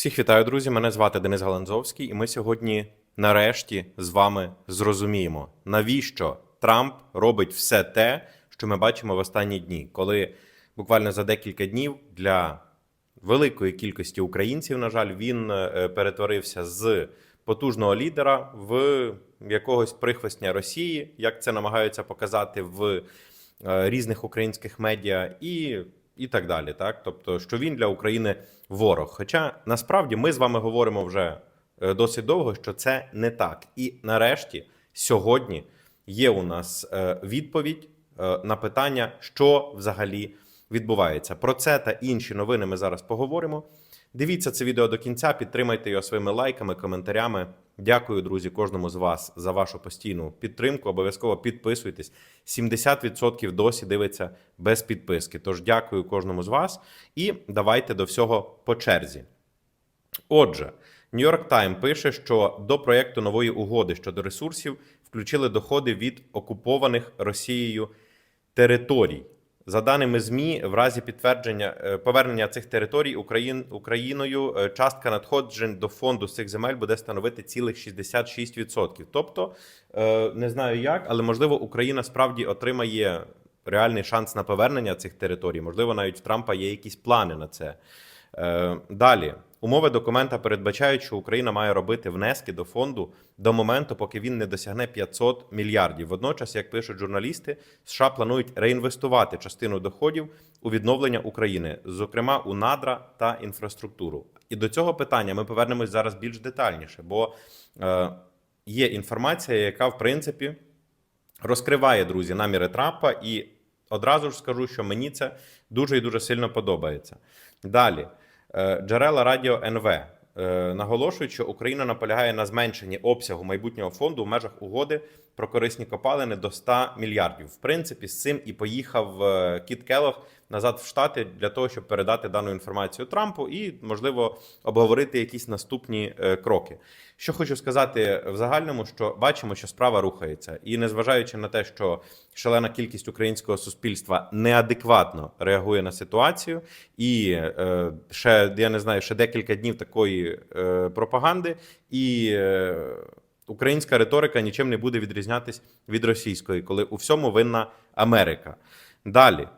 Всіх вітаю, друзі. Мене звати Денис Галанзовський, і ми сьогодні нарешті з вами зрозуміємо, навіщо Трамп робить все те, що ми бачимо в останні дні, коли буквально за декілька днів для великої кількості українців, на жаль, він е, перетворився з потужного лідера в якогось прихвостня Росії, як це намагаються показати в е, різних українських медіа, і, і так далі. Так, тобто, що він для України ворог. Хоча насправді ми з вами говоримо вже е, досить довго, що це не так. І нарешті сьогодні є у нас е, відповідь е, на питання, що взагалі відбувається. Про це та інші новини ми зараз поговоримо. Дивіться це відео до кінця, підтримайте його своїми лайками, коментарями. Дякую, друзі, кожному з вас за вашу постійну підтримку. Обов'язково підписуйтесь. 70% досі дивиться без підписки. Тож дякую кожному з вас і давайте до всього по черзі. Отже, York Times пише, що до проєкту нової угоди щодо ресурсів включили доходи від окупованих Росією територій. За даними ЗМІ, в разі підтвердження е, повернення цих територій Україн, Україною е, частка надходжень до фонду з цих земель буде становити цілих 66%. Тобто, е, не знаю як, але можливо Україна справді отримає реальний шанс на повернення цих територій. Можливо, навіть в Трампа є якісь плани на це. Е, Далі умови документа передбачають, що Україна має робити внески до фонду до моменту, поки він не досягне 500 мільярдів. Водночас, як пишуть журналісти, США планують реінвестувати частину доходів у відновлення України, зокрема у надра та інфраструктуру. І до цього питання ми повернемось зараз більш детальніше, бо е, є інформація, яка в принципі розкриває друзі наміри Трампа, і одразу ж скажу, що мені це дуже і дуже сильно подобається. Далі. Е, джерела радіо НВ е, наголошують, що Україна наполягає на зменшенні обсягу майбутнього фонду в межах угоди про корисні копалини до 100 мільярдів. В принципі, з цим і поїхав е, Кіт Келох назад в Штати для того, щоб передати дану інформацію Трампу і, можливо, обговорити якісь наступні е, кроки. Що хочу сказати в загальному, що бачимо, що справа рухається, і незважаючи на те, що шалена кількість українського суспільства неадекватно реагує на ситуацію, і е, ще я не знаю, ще декілька днів такої е, пропаганди, і е, українська риторика нічим не буде відрізнятись від російської, коли у всьому винна Америка. Далі.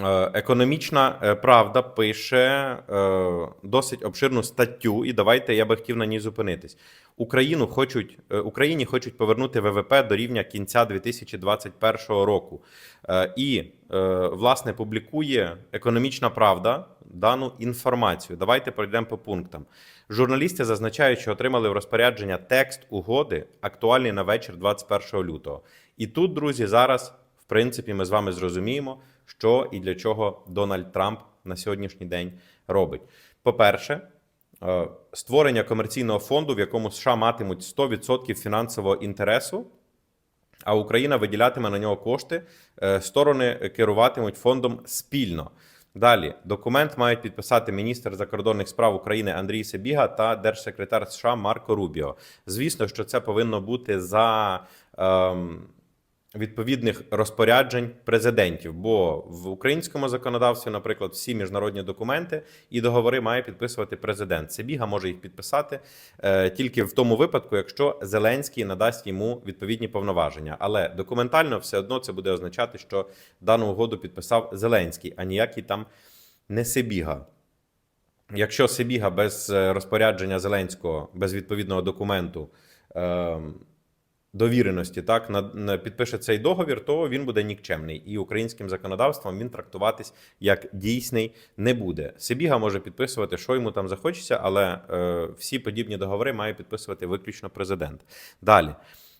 Е, Економічна е, правда пише е, досить обширну статтю, і давайте я би хотів на ній зупинитись. Україну хочуть Україні хочуть повернути ВВП до рівня кінця 2021 року. І власне публікує економічна правда дану інформацію. Давайте пройдемо по пунктам. Журналісти зазначають, що отримали в розпорядження текст угоди, актуальний на вечір 21 лютого. І тут, друзі, зараз в принципі ми з вами зрозуміємо, що і для чого Дональд Трамп на сьогоднішній день робить. По-перше, е, створення комерційного фонду, в якому США матимуть 100% фінансового інтересу, а Україна виділятиме на нього кошти. Е, Сторони керуватимуть фондом спільно. Далі документ мають підписати міністр закордонних справ України Андрій Себіга та держсекретар США Марко Рубіо. Звісно, що це повинно бути за ем, відповідних розпоряджень президентів. Бо в українському законодавстві, наприклад, всі міжнародні документи і договори має підписувати президент. Себіга може їх підписати е, тільки в тому випадку, якщо Зеленський надасть йому відповідні повноваження. Але документально все одно це буде означати, що дану угоду підписав Зеленський, а ніякий там не Себіга. Якщо Себіга без е, розпорядження Зеленського, без відповідного документу е, довіреності, так на, підпише цей договір, то він буде нікчемний, і українським законодавством він трактуватись як дійсний не буде. Себіга може підписувати, що йому там захочеться, але е, всі подібні договори має підписувати виключно президент. Далі.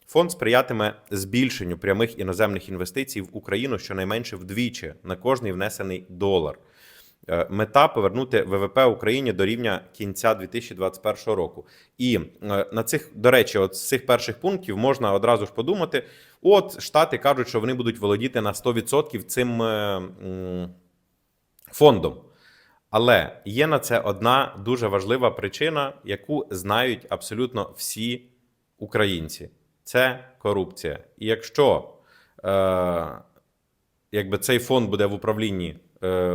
Фонд сприятиме збільшенню прямих іноземних інвестицій в Україну щонайменше вдвічі на кожний внесений долар. Е, Мета повернути ВВП Україні до рівня кінця 2021 року. І е, на цих, до речі, от з цих перших пунктів можна одразу ж подумати: от Штати кажуть, що вони будуть володіти на 100% цим е, фондом. Але є на це одна дуже важлива причина, яку знають абсолютно всі українці: це корупція. І якщо е, якби цей фонд буде в управлінні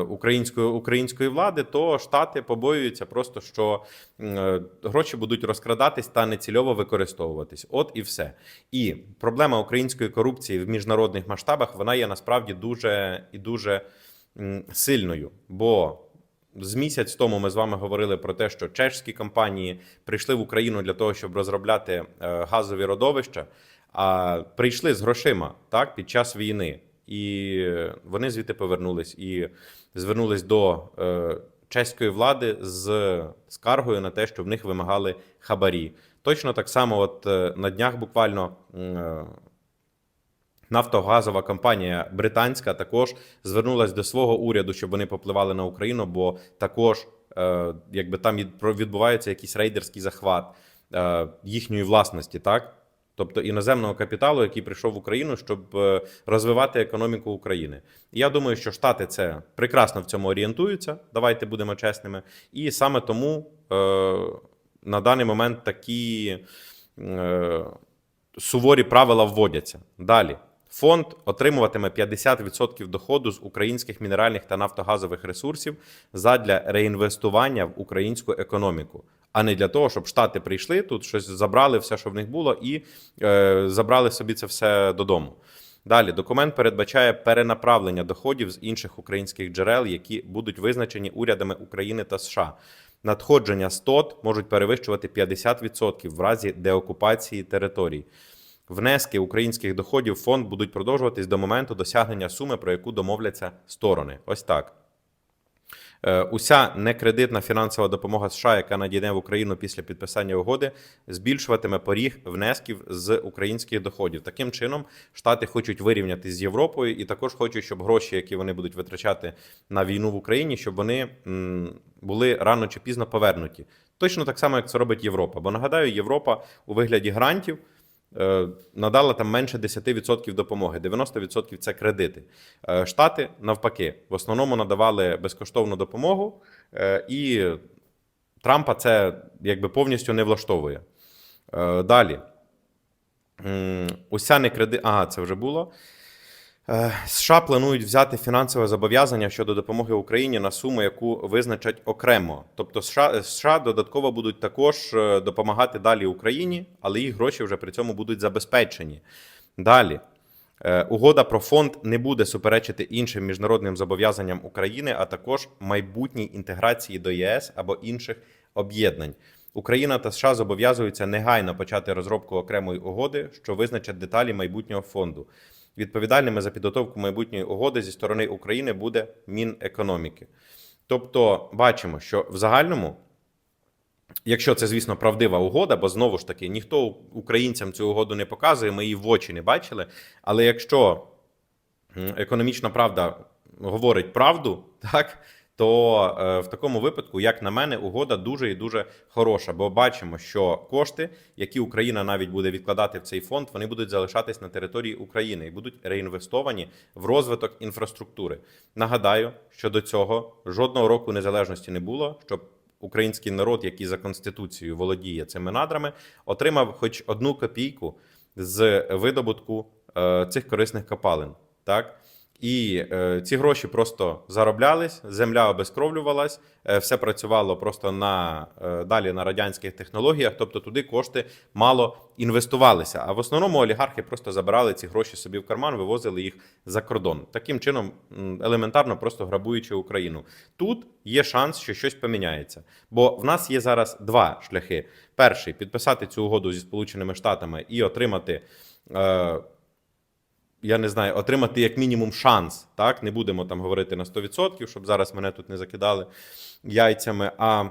української, української влади, то Штати побоюються просто, що е, гроші будуть розкрадатись та нецільово використовуватись. От і все. І проблема української корупції в міжнародних масштабах вона є насправді дуже і дуже сильною. Бо з місяць тому ми з вами говорили про те, що чешські компанії прийшли в Україну для того, щоб розробляти е, газові родовища, а прийшли з грошима так під час війни. І вони звідти повернулись і звернулись до е, чеської влади з скаргою на те, що в них вимагали хабарі. Точно так само, от е, на днях буквально. е, Нафтогазова компанія британська також звернулася до свого уряду, щоб вони попливали на Україну, бо також е, якби там відбувається якийсь рейдерський захват е, їхньої власності, так? Тобто іноземного капіталу, який прийшов в Україну, щоб е, розвивати економіку України. Я думаю, що Штати це прекрасно в цьому орієнтуються. Давайте будемо чесними. І саме тому е, на даний момент такі е, суворі правила вводяться. Далі. Фонд отримуватиме 50% доходу з українських мінеральних та нафтогазових ресурсів задля реінвестування в українську економіку, а не для того, щоб штати прийшли тут, щось забрали, все, що в них було, і е, забрали собі це все додому. Далі документ передбачає перенаправлення доходів з інших українських джерел, які будуть визначені урядами України та США. Надходження з ТОТ можуть перевищувати 50% в разі деокупації територій. Внески українських доходів в фонд будуть продовжуватись до моменту досягнення суми, про яку домовляться сторони. Ось так. Е, Уся некредитна фінансова допомога США, яка надійде в Україну після підписання угоди, збільшуватиме поріг внесків з українських доходів. Таким чином, Штати хочуть вирівняти з Європою і також хочуть, щоб гроші, які вони будуть витрачати на війну в Україні, щоб вони були рано чи пізно повернуті. Точно так само, як це робить Європа. Бо нагадаю, Європа у вигляді грантів надала там менше 10% допомоги, 90% це кредити. Е, Штати навпаки в основному надавали безкоштовну допомогу, е, і Трампа це якби повністю не влаштовує. Е, Далі. Уся не кредит. Ага, це вже було. Е, США планують взяти фінансове зобов'язання щодо допомоги Україні на суму, яку визначать окремо. Тобто, США, США додатково будуть також е, допомагати далі Україні, але їх гроші вже при цьому будуть забезпечені. Далі. Е, Угода про фонд не буде суперечити іншим міжнародним зобов'язанням України, а також майбутній інтеграції до ЄС або інших об'єднань. Україна та США зобов'язуються негайно почати розробку окремої угоди, що визначать деталі майбутнього фонду. Відповідальними за підготовку майбутньої угоди зі сторони України буде Мінекономіки. Тобто, бачимо, що в загальному Якщо це, звісно, правдива угода, бо знову ж таки ніхто українцям цю угоду не показує, ми її в очі не бачили. Але якщо економічна правда говорить правду, так то е, в такому випадку, як на мене, угода дуже і дуже хороша. Бо бачимо, що кошти, які Україна навіть буде відкладати в цей фонд, вони будуть залишатись на території України і будуть реінвестовані в розвиток інфраструктури. Нагадаю, що до цього жодного року незалежності не було, щоб український народ, який за конституцією володіє цими надрами, отримав хоч одну копійку з видобутку е, цих корисних копалин. Так? І е, ці гроші просто зароблялись, земля обезкровлювалась, е, все працювало просто на е, далі на радянських технологіях, тобто туди кошти мало інвестувалися. А в основному олігархи просто забирали ці гроші собі в карман, вивозили їх за кордон. Таким чином, елементарно, просто грабуючи Україну. Тут є шанс, що щось поміняється. Бо в нас є зараз два шляхи: перший підписати цю угоду зі Сполученими Штатами і отримати. Е, я не знаю, отримати як мінімум шанс. Так, не будемо там говорити на 100%, щоб зараз мене тут не закидали яйцями. А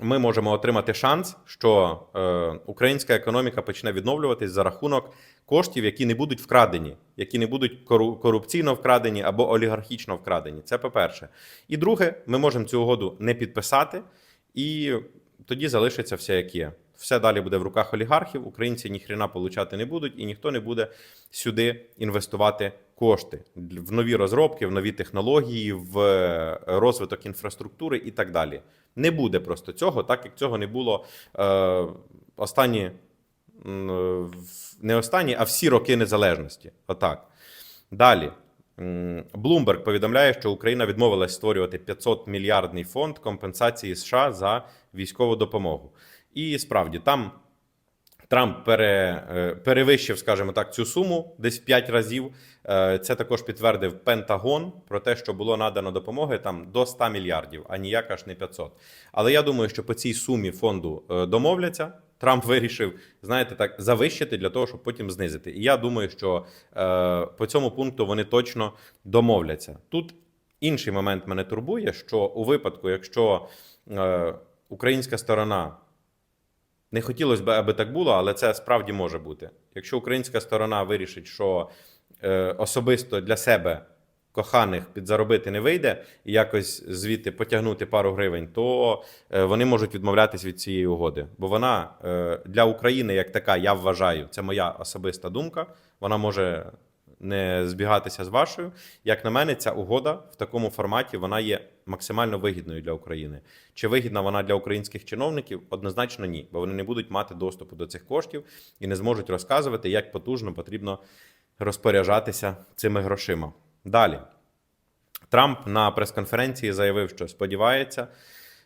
ми можемо отримати шанс, що е, українська економіка почне відновлюватись за рахунок коштів, які не будуть вкрадені, які не будуть кору- корупційно вкрадені або олігархічно вкрадені. Це по-перше. І друге, ми можемо цю угоду не підписати, і тоді залишиться все як є. Все далі буде в руках олігархів. Українці ніхрена получати не будуть, і ніхто не буде сюди інвестувати кошти в нові розробки, в нові технології, в е, розвиток інфраструктури і так далі. Не буде просто цього, так як цього не було е, останні в- не останні, а всі роки незалежності. Отак. Далі. Bloomberg повідомляє, що Україна відмовилась створювати 500 мільярдний фонд компенсації США за військову допомогу. І справді там Трамп пере, е, перевищив, скажімо так, цю суму десь в 5 разів. Е, Це також підтвердив Пентагон про те, що було надано допомоги там до 100 мільярдів, а ніяк аж не 500. Але я думаю, що по цій сумі фонду е, домовляться. Трамп вирішив, знаєте, так завищити для того, щоб потім знизити. І я думаю, що е, по цьому пункту вони точно домовляться. Тут інший момент мене турбує, що у випадку, якщо е, українська сторона не хотілося б, аби так було, але це справді може бути. Якщо українська сторона вирішить, що е, особисто для себе коханих підзаробити не вийде і якось звідти потягнути пару гривень, то е, вони можуть відмовлятись від цієї угоди. Бо вона е, для України як така, я вважаю, це моя особиста думка. Вона може не збігатися з вашою. Як на мене, ця угода в такому форматі вона є максимально вигідною для України. Чи вигідна вона для українських чиновників? Однозначно ні, бо вони не будуть мати доступу до цих коштів і не зможуть розказувати, як потужно потрібно розпоряджатися цими грошима. Далі. Трамп на прес-конференції заявив, що сподівається.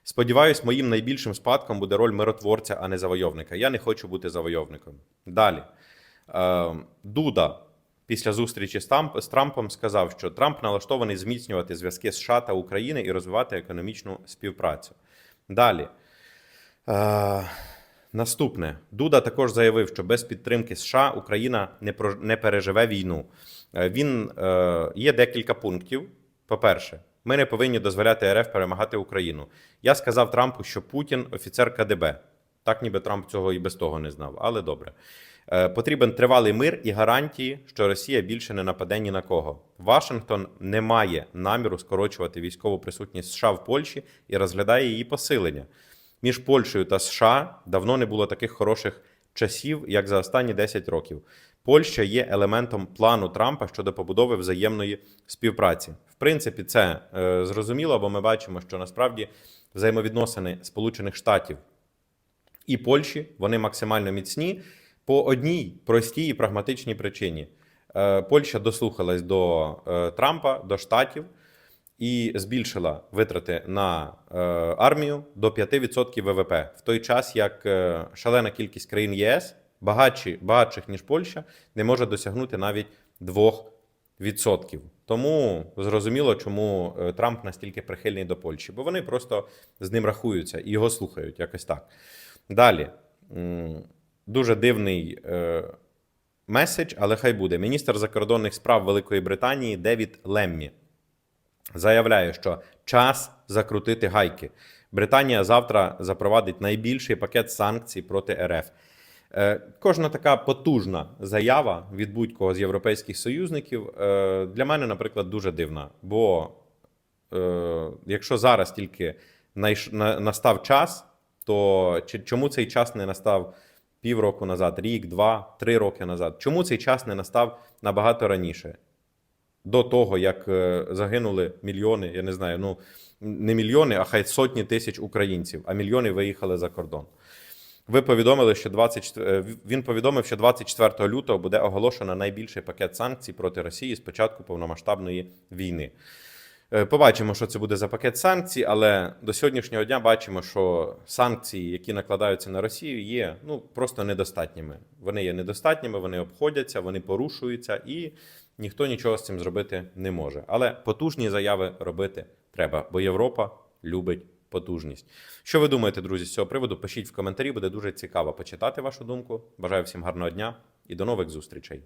Сподіваюсь, моїм найбільшим спадком буде роль миротворця, а не завойовника. Я не хочу бути завойовником. Далі. Е, Дуда після зустрічі з Трамп- з Трампом сказав, що Трамп налаштований зміцнювати зв'язки США та України і розвивати економічну співпрацю. Далі. Е, Наступне Дуда також заявив, що без підтримки США Україна не про не переживе війну. Е, Він е, є декілька пунктів. По-перше, ми не повинні дозволяти РФ перемагати Україну. Я сказав Трампу, що Путін офіцер КДБ. Так, ніби Трамп цього і без того не знав, але добре. Е, Потрібен тривалий мир і гарантії, що Росія більше не нападе ні на кого. Вашингтон не має наміру скорочувати військову присутність США в Польщі і розглядає її посилення. Між Польщею та США давно не було таких хороших часів, як за останні 10 років. Польща є елементом плану Трампа щодо побудови взаємної співпраці. В принципі, це е, зрозуміло, бо ми бачимо, що насправді взаємовідносини Сполучених Штатів і Польщі вони максимально міцні по одній простій і прагматичній причині. Е, Польща дослухалась до е, Трампа, до Штатів і збільшила витрати на е, армію до 5% ВВП, в той час як шалена кількість країн ЄС, багатші, багатших ніж Польща, не може досягнути навіть 2%. Тому зрозуміло, чому Трамп настільки прихильний до Польщі, бо вони просто з ним рахуються і його слухають якось так. Далі. Дуже дивний е, меседж, але хай буде. Міністр закордонних справ Великої Британії Девід Леммі заявляє, що час закрутити гайки. Британія завтра запровадить найбільший пакет санкцій проти РФ. Е, Кожна така потужна заява від будь-кого з європейських союзників е, для мене, наприклад, дуже дивна. Бо е, якщо зараз тільки настав час, то чому цей час не настав півроку назад, рік, два, три роки назад? Чому цей час не настав набагато раніше? До того, як е, загинули мільйони, я не знаю, ну не мільйони, а хай сотні тисяч українців, а мільйони виїхали за кордон. Ви повідомили, що 24, е, він повідомив, що 24 лютого буде оголошено найбільший пакет санкцій проти Росії з початку повномасштабної війни. Е, Побачимо, що це буде за пакет санкцій, але до сьогоднішнього дня бачимо, що санкції, які накладаються на Росію, є ну просто недостатніми. Вони є недостатніми, вони обходяться, вони порушуються, і ніхто нічого з цим зробити не може. Але потужні заяви робити треба, бо Європа любить потужність. Що ви думаєте, друзі, з цього приводу? Пишіть в коментарі, буде дуже цікаво почитати вашу думку. Бажаю всім гарного дня і до нових зустрічей.